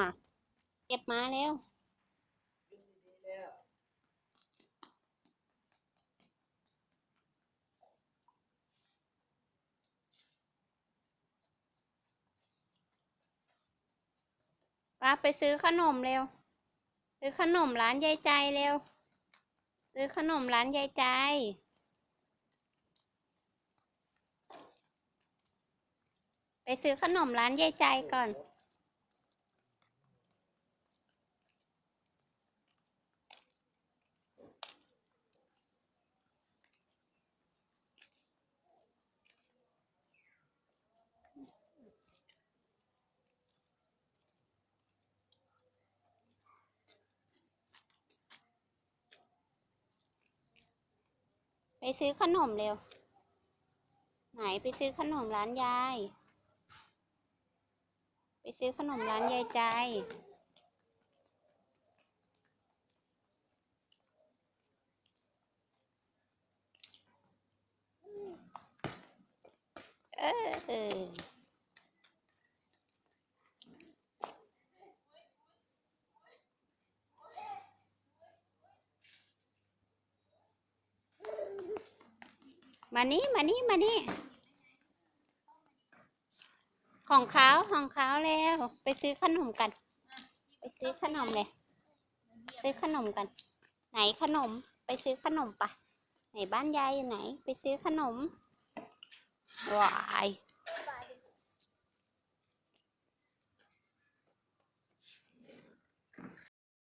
อะ เก็บมาแล้ว ป้าไปซื้อขนมเร็ว ซื้อขนมร้านยายใจเร็ว ซื้อขนมร้านยายใจไปซื้อขนมร้านยายใจก่อน ไปซื้อขนมเร็ว ไหนไปซื้อขนมร้านยาย ไปซื้อขนมร้านยายใจ เออ มานี่มานี่มานี่ ของเขาของเขาแล้ว ไปซื้อขนมกัน ไปซื้อขนมเลย ซื้อขนมกัน ไหนขนม ไปซื้อขนมปะไหนบ้านยายอยู่ไหน ไปซื้อขนมว้าย